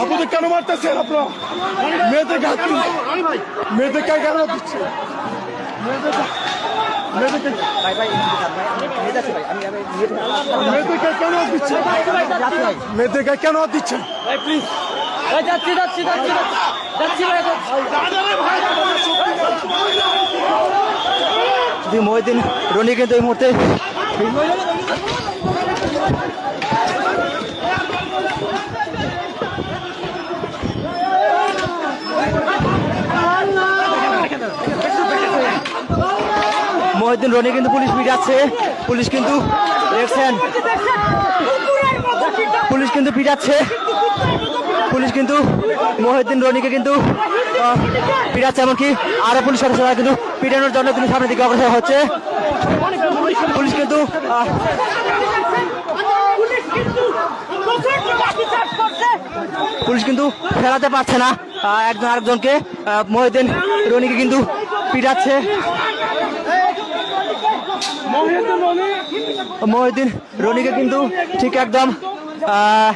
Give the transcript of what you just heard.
আপনাদের কেন মারতেছেন? আপনারা? মেয়েদের ঘাত মেয়েদের কে কেন দিচ্ছে মেয়েদেরকে মেয়েদেরকে মেয়েদেরকে কেন দিচ্ছে মেয়েদেরকে কেন দিচ্ছেন? যাচ্ছি যাচ্ছি যাচ্ছি যাচ্ছি। ভাই জি মহিউদ্দিন রনি কিন্তু এই মুহূর্তে মহিউদ্দিন রনি কিন্তু পুলিশ পিটাচ্ছে। পুলিশ কিন্তু দেখছেন। পুলিশ কিন্তু পিটাচ্ছে। পুলিশ কিন্তু মহিউদ্দিন রনিকে কিন্তু পিটাচ্ছে। এমনকি আরও পুলিশ সদস্যরা কিন্তু পিটানোর জন্য কিন্তু সামনের দিকে অগ্রসর হচ্ছে। পুলিশ কিন্তু পুলিশ কিন্তু ফেরাতে পারছে না একজন আরেকজনকে মহিউদ্দিন রনিকে কিন্তু পিটাচ্ছে। মহিউদ্দিন রনিকে কিন্তু ঠিক একদম আহ,